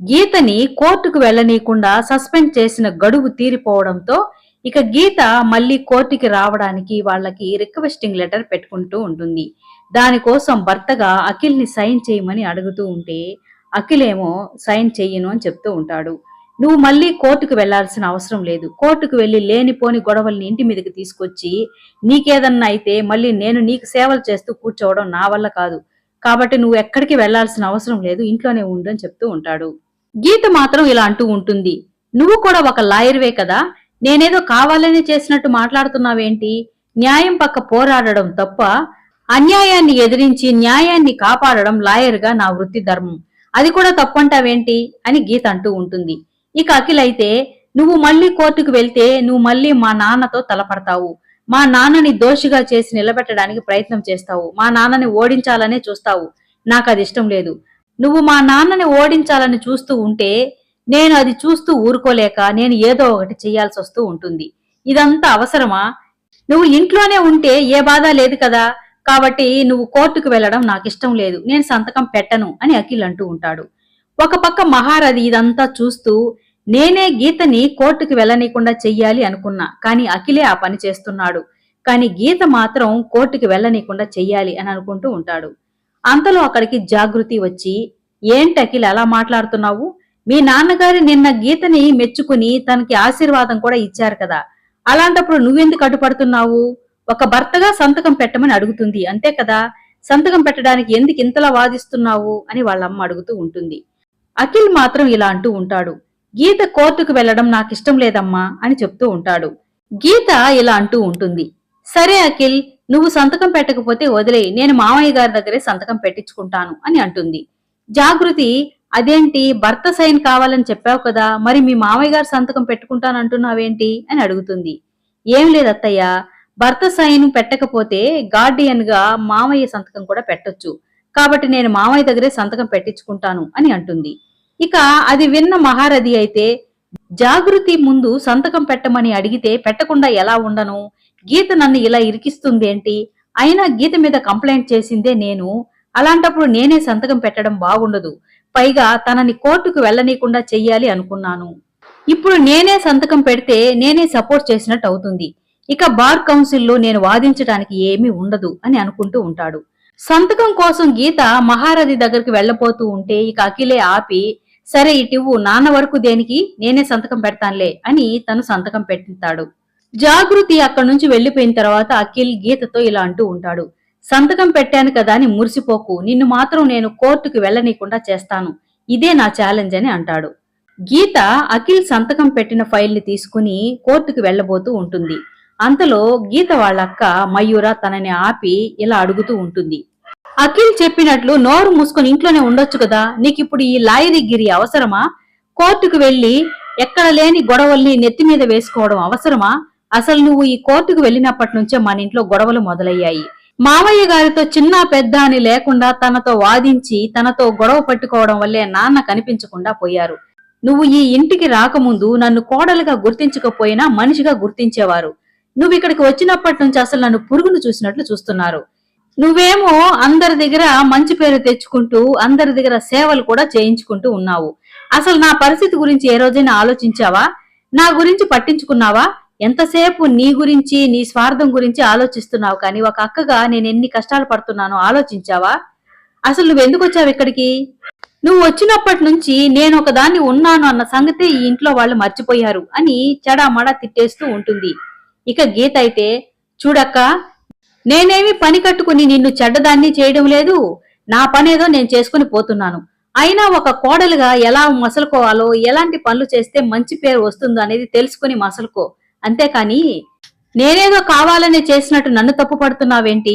గీతని కోర్టుకు వెళ్ళనీయకుండా సస్పెండ్ చేసిన గడువు తీరిపోవడంతో ఇక గీత మళ్ళీ కోర్టుకి రావడానికి వాళ్ళకి రిక్వెస్టింగ్ లెటర్ పెట్టుకుంటూ ఉంటుంది. దానికోసం భర్తగా అఖిల్ని సైన్ చేయమని అడుగుతూ ఉంటే అఖిలేమో సైన్ చెయ్యను అని చెప్తూ ఉంటాడు. నువ్వు మళ్ళీ కోర్టుకు వెళ్ళాల్సిన అవసరం లేదు. కోర్టుకు వెళ్ళి లేనిపోని గొడవల్ని ఇంటి మీదకి తీసుకొచ్చి నీకేదన్నా అయితే మళ్ళీ నేను నీకు సేవలు చేస్తూ కూర్చోవడం నా వల్ల కాదు. కాబట్టి నువ్వు ఎక్కడికి వెళ్ళాల్సిన అవసరం లేదు. ఇంట్లోనే ఉండు అని చెప్తూ ఉంటాడు. గీత మాత్రం ఇలా అంటూ ఉంటుంది. నువ్వు కూడా ఒక లాయర్వే కదా? నేనేదో కావాలని చేసినట్టు మాట్లాడుతున్నావేంటి? న్యాయం పక్క పోరాడడం తప్ప అన్యాయాన్ని ఎదిరించి న్యాయాన్ని కాపాడడం లాయర్గా నా వృత్తి ధర్మం. అది కూడా తప్పంటావేంటి? అని గీత అంటూ ఉంటుంది. ఇక అఖిల్ అయితే నువ్వు మళ్ళీ కోర్టుకు వెళ్తే నువ్వు మళ్ళీ మా నాన్నతో తలపడతావు. మా నాన్నని దోషిగా చేసి నిలబెట్టడానికి ప్రయత్నం చేస్తావు. మా నాన్నని ఓడించాలనే చూస్తావు. నాకు అది ఇష్టం లేదు. నువ్వు మా నాన్నని ఓడించాలని చూస్తూ ఉంటే నేను అది చూస్తూ ఊరుకోలేక నేను ఏదో ఒకటి చేయాల్సి వస్తూ ఉంటుంది. ఇదంతా అవసరమా? నువ్వు ఇంట్లోనే ఉంటే ఏ బాధ లేదు కదా? కాబట్టి నువ్వు కోర్టుకు వెళ్ళడం నాకు ఇష్టం లేదు. నేను సంతకం పెట్టను అని అఖిల్ అంటూ ఉంటాడు. ఒక పక్క మహారథి ఇదంతా చూస్తూ నేనే గీతని కోర్టుకు వెళ్ళనీయకుండా చెయ్యాలి అనుకున్నా కానీ అఖిలే ఆ పని చేస్తున్నాడు. కానీ గీత మాత్రం కోర్టుకి వెళ్ళనీయకుండా చెయ్యాలి అని అనుకుంటూ ఉంటాడు. అంతలో అక్కడికి జాగృతి వచ్చి ఏంటి అఖిల్ అలా మాట్లాడుతున్నావు? మీ నాన్నగారి నిన్న గీతని మెచ్చుకుని తనకి ఆశీర్వాదం కూడా ఇచ్చారు కదా. అలాంటప్పుడు నువ్వెందుకు అడ్డుపడుతున్నావు? ఒక భర్తగా సంతకం పెట్టమని అడుగుతుంది అంతే కదా? సంతకం పెట్టడానికి ఎందుకు ఇంతలా వాదిస్తున్నావు? అని వాళ్ళమ్మ అడుగుతూ ఉంటుంది. అఖిల్ మాత్రం ఇలా అంటూ ఉంటాడు. గీత కోర్టుకు వెళ్ళడం నాకు ఇష్టం లేదమ్మా అని చెప్తూ ఉంటాడు. గీత ఇలా అంటూ ఉంటుంది. సరే అఖిల్ నువ్వు సంతకం పెట్టకపోతే వదిలే నేను మామయ్య గారి దగ్గరే సంతకం పెట్టించుకుంటాను అని అంటుంది. జాగృతి అదేంటి భర్త సైన్ కావాలని చెప్పావు కదా మరి మీ మామయ్య గారు సంతకం పెట్టుకుంటానంటున్నావేంటి అని అడుగుతుంది. ఏం లేదు అత్తయ్య భర్త సైన్ పెట్టకపోతే గార్డియన్గా మామయ్య సంతకం కూడా పెట్టొచ్చు. కాబట్టి నేను మామయ్య దగ్గరే సంతకం పెట్టించుకుంటాను అని అంటుంది. ఇక అది విన్న మహారథి అయితే జాగృతి ముందు సంతకం పెట్టమని అడిగితే పెట్టకుండా ఎలా ఉండను? గీత నన్ను ఇలా ఇరికిస్తుందేంటి అయినా గీత మీద కంప్లైంట్ చేసిందే నేను. అలాంటప్పుడు నేనే సంతకం పెట్టడం బాగుండదు. పైగా తనని కోర్టుకు వెళ్ళనీయకుండా చెయ్యాలి అనుకున్నాను. ఇప్పుడు నేనే సంతకం పెడితే నేనే సపోర్ట్ చేసినట్టు అవుతుంది. ఇక బార్ కౌన్సిల్లో నేను వాదించడానికి ఏమీ ఉండదు అని అనుకుంటూ ఉంటాడు. సంతకం కోసం గీత మహారథి దగ్గరికి వెళ్ళబోతూ ఉంటే ఇక అఖిలే ఆపి సరే ఇటివ్వు నాన్న వరకు దేనికి? నేనే సంతకం పెడతానులే అని తను సంతకం పెట్టిస్తాడు జాగృతి అక్కడి నుంచి వెళ్ళిపోయిన తర్వాత అఖిల్ గీతతో ఇలా అంటూ ఉంటాడు. సంతకం పెట్టాను కదా అని మురిసిపోకు. నిన్ను మాత్రం నేను కోర్టుకు వెళ్ళనీయకుండా చేస్తాను. ఇదే నా ఛాలెంజ్ అని అంటాడు. గీత అఖిల్ సంతకం పెట్టిన ఫైల్ని తీసుకుని కోర్టుకు వెళ్ళబోతూ ఉంటుంది. అంతలో గీత వాళ్ళ అక్క మయూర తనని ఆపి ఇలా అడుగుతూ ఉంటుంది. అఖిల్ చెప్పినట్లు నోరు మూసుకొని ఇంట్లోనే ఉండొచ్చు కదా? నీకిప్పుడు ఈ లాయరిగిరి అవసరమా? కోర్టుకు వెళ్ళి ఎక్కడ లేని గొడవల్ని నెత్తి మీద వేసుకోవడం అవసరమా? అసలు నువ్వు ఈ కోర్టుకు వెళ్ళినప్పటి నుంచే మన ఇంట్లో గొడవలు మొదలయ్యాయి. మావయ్య గారితో చిన్న పెద్ద అని లేకుండా తనతో వాదించి తనతో గొడవ పట్టుకోవడం వల్లే నాన్న కనిపించకుండా పోయారు. నువ్వు ఈ ఇంటికి రాకముందు నన్ను కోడలుగా గుర్తించకపోయినా మనిషిగా గుర్తించేవారు. నువ్వు ఇక్కడికి వచ్చినప్పటి నుంచి అసలు నన్ను పురుగును చూసినట్లు చూస్తున్నారు. నువ్వేమో అందరి దగ్గర మంచి పేరు తెచ్చుకుంటూ అందరి దగ్గర సేవలు కూడా చేయించుకుంటూ ఉన్నావు. అసలు నా పరిస్థితి గురించి ఏ రోజైనా ఆలోచించావా? నా గురించి పట్టించుకున్నావా? ఎంతసేపు నీ గురించి నీ స్వార్థం గురించి ఆలోచిస్తున్నావు? కానీ ఒక అక్కగా నేను ఎన్ని కష్టాలు పడుతున్నానో ఆలోచించావా? అసలు నువ్వు ఎందుకు వచ్చావు ఇక్కడికి? నువ్వు వచ్చినప్పటి నుంచి నేను ఒక దాన్ని ఉన్నాను అన్న సంగతి ఈ ఇంట్లో వాళ్ళు మర్చిపోయారు అని చెడామడా తిట్టేస్తూ ఉంటుంది. ఇక గీత అయితే చూడక్క నేనేమి పని కట్టుకుని నిన్ను చెడ్డదాన్ని చేయడం లేదు. నా పనేదో నేను చేసుకుని పోతున్నాను. అయినా ఒక కోడలుగా ఎలా మసలుకోవాలో ఎలాంటి పనులు చేస్తే మంచి పేరు వస్తుందో అనేది తెలుసుకుని మసలుకో. అంతేకాని నేనేదో కావాలని చేసినట్టు నన్ను తప్పు పడుతున్నావేంటి?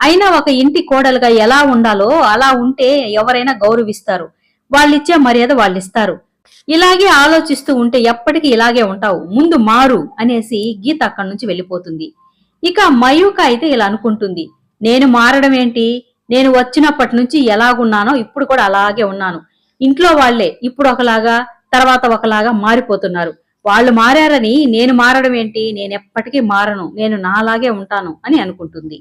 అయినా ఒక ఇంటి కోడలుగా ఎలా ఉండాలో అలా ఉంటే ఎవరైనా గౌరవిస్తారు. వాళ్ళిచ్చే మర్యాద వాళ్ళు ఇస్తారు ఇలాగే ఆలోచిస్తూ ఉంటే ఎప్పటికీ ఇలాగే ఉంటావు ముందు మారు అనేసి గీత అక్కడి నుంచి వెళ్ళిపోతుంది. ఇక మయూక అయితే ఇలా అనుకుంటుంది. నేను మారడం ఏంటి నేను వచ్చినప్పటి నుంచి ఎలాగున్నానో ఇప్పుడు కూడా అలాగే ఉన్నాను. ఇంట్లో వాళ్ళే ఇప్పుడు ఒకలాగా తర్వాత ఒకలాగా మారిపోతున్నారు. వాళ్ళు మారారని నేను మారడం ఏంటి? నేను ఎప్పటికీ మారను. నేను నాలాగే ఉంటాను అని అనుకుంటుంది.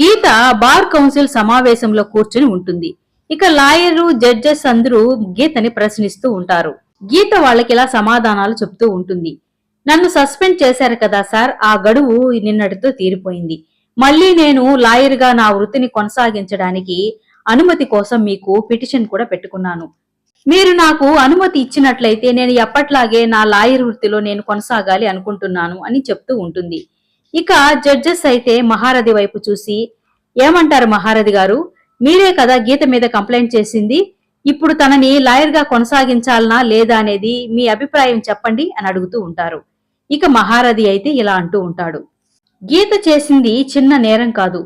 గీత బార్ కౌన్సిల్ సమావేశంలో కూర్చుని ఉంటుంది. ఇక లాయరు జడ్జెస్ అందరూ గీతని ప్రశ్నిస్తూ ఉంటారు. గీత వాళ్ళకి ఇలా సమాధానాలు చెప్తూ ఉంటుంది. నన్ను సస్పెండ్ చేశారు కదా సార్ ఆ గడువు నిన్నటితో తీరిపోయింది. మళ్ళీ నేను లాయర్గా నా వృత్తిని కొనసాగించడానికి అనుమతి కోసం మీకు పిటిషన్ కూడా పెట్టుకున్నాను. మీరు నాకు అనుమతి ఇచ్చినట్లయితే నేను ఎప్పట్లాగే నా లాయర్ వృత్తిలో నేను కొనసాగాలి అనుకుంటున్నాను అని చెప్తూ ఉంటుంది. ఇక జడ్జెస్ అయితే మహారథి వైపు చూసి ఏమంటారు మహారథి గారు? మీరే కదా గీత మీద కంప్లైంట్ చేసింది. ఇప్పుడు తనని లాయర్గా కొనసాగించాలనా లేదా అనేది మీ అభిప్రాయం చెప్పండి అని అడుగుతూ ఉంటారు. ఇక మహారథి అయితే ఇలా అంటూ ఉంటాడు. గీత చేసింది చిన్న నేరం కాదు.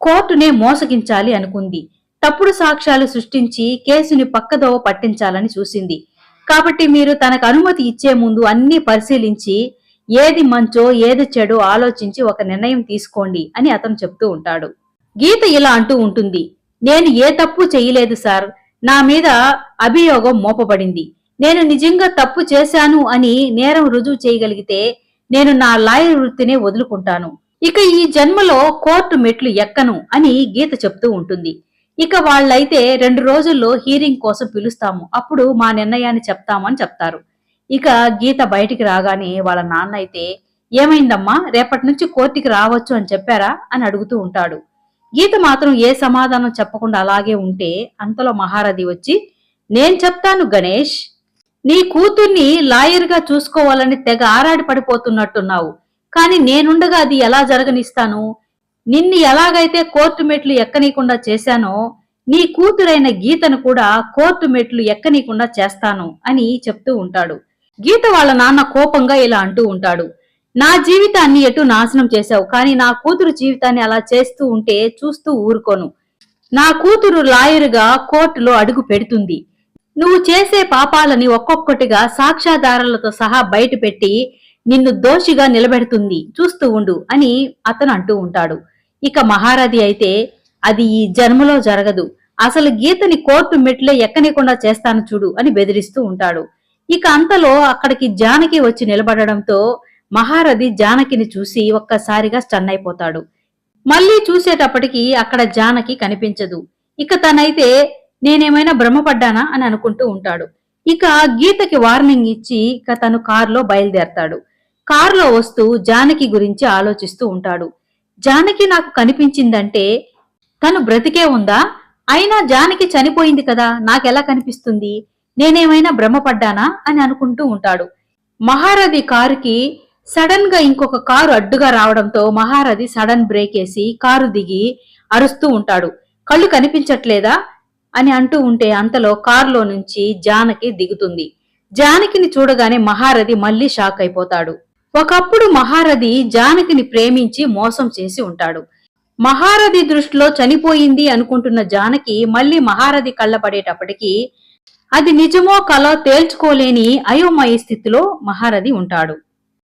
కోర్టునే మోసగించాలి అనుకుంది. తప్పుడు సాక్ష్యాలు సృష్టించి కేసుని పక్కదోవ పట్టించాలని చూసింది. కాబట్టి మీరు తనకు అనుమతి ఇచ్చే ముందు అన్ని పరిశీలించి ఏది మంచో ఏది చెడో ఆలోచించి ఒక నిర్ణయం తీసుకోండి అని అతను చెప్తూ ఉంటాడు. గీత ఇలా అంటూ ఉంటుంది. నేను ఏ తప్పు చేయలేదు సార్. నా మీద అభియోగం మోపబడింది. నేను నిజంగా తప్పు చేశాను అని నేరం రుజువు చేయగలిగితే నేను నా లాయర్ వృత్తినే వదులుకుంటాను. ఇక ఈ జన్మలో కోర్టు మెట్లు ఎక్కను అని గీత చెప్తూ ఉంటుంది. ఇక వాళ్ళైతే రెండు రోజుల్లో హీరింగ్ కోసం పిలుస్తాము. అప్పుడు మా నిర్ణయాన్ని చెప్తామని చెప్తారు. ఇక గీత బయటికి రాగానే వాళ్ళ నాన్న అయితే ఏమైందమ్మా? రేపటి నుంచి కోర్టుకి రావచ్చు అని చెప్పారా? అని అడుగుతూ ఉంటాడు. గీత మాత్రం ఏ సమాధానం చెప్పకుండా అలాగే ఉంటే అంతలో మహారథి వచ్చి నేను చెప్తాను గణేష్ నీ కూతుర్ని లాయర్గా చూసుకోవాలని తెగ ఆరాడి పడిపోతున్నట్టున్నావు కానీ నేనుండగా అది ఎలా జరగనిస్తాను? నిన్ను ఎలాగైతే కోర్టు మెట్లు ఎక్కనీయకుండా చేశానో నీ కూతురైన గీతను కూడా కోర్టు మెట్లు ఎక్కనీయకుండా చేస్తాను అని చెప్తూ ఉంటాడు. గీత వాళ్ళ నాన్న కోపంగా ఇలా అంటూ ఉంటాడు. నా జీవితాన్ని ఎటు నాశనం చేశావు? కానీ నా కూతురు జీవితాన్ని అలా చేస్తూ ఉంటే చూస్తూ ఊరుకోను. నా కూతురు లాయరుగా కోర్టులో అడుగు పెడుతుంది. నువ్వు చేసే పాపాలని ఒక్కొక్కటిగా సాక్ష్యాధారాలతో సహా బయట పెట్టి నిన్ను దోషిగా నిలబెడుతుంది చూస్తూ ఉండు అని అతను అంటూ ఉంటాడు. ఇక మహారథి అయితే అది ఈ జన్మలో జరగదు. అసలు గీతని కోర్టు మెట్లే ఎక్కనికుండా చేస్తాను చూడు అని బెదిరిస్తూ ఉంటాడు. ఇక అంతలో అక్కడికి జానకి వచ్చి నిలబడడంతో మహారథి జానకిని చూసి ఒక్కసారిగా స్టన్ అయిపోతాడు. మళ్ళీ చూసేటప్పటికి అక్కడ జానకి కనిపించదు. ఇక తనైతే నేనేమైనా భ్రమపడ్డానా? అని అనుకుంటూ ఉంటాడు. ఇక గీతకి వార్నింగ్ ఇచ్చి ఇక తను కారులో బయలుదేరతాడు. కారులో వస్తూ జానకి గురించి ఆలోచిస్తూ ఉంటాడు. జానకి నాకు కనిపించిందంటే తను బ్రతికే ఉందా? అయినా జానకి చనిపోయింది కదా నాకెలా కనిపిస్తుంది? నేనేమైనా భ్రమపడ్డానా? అని అనుకుంటూ ఉంటాడు. మహారథి కారుకి సడన్గా ఇంకొక కారు అడ్డుగా రావడంతో మహారథి సడన్ బ్రేక్ వేసి కారు దిగి అరుస్తూ ఉంటాడు. కళ్ళు కనిపించట్లేదా? అని అంటూ ఉంటే అంతలో కారులో నుంచి జానకి దిగుతుంది. జానకిని చూడగానే మహారథి మళ్ళీ షాక్ అయిపోతాడు. ఒకప్పుడు మహారథి జానకిని ప్రేమించి మోసం చేసి ఉంటాడు. మహారథి దృష్టిలో చనిపోయింది అనుకుంటున్న జానకి మళ్ళీ మహారథి కళ్ళపడేటప్పటికీ అది నిజమో కలో తేల్చుకోలేని అయోమయ స్థితిలో మహారథి ఉంటాడు.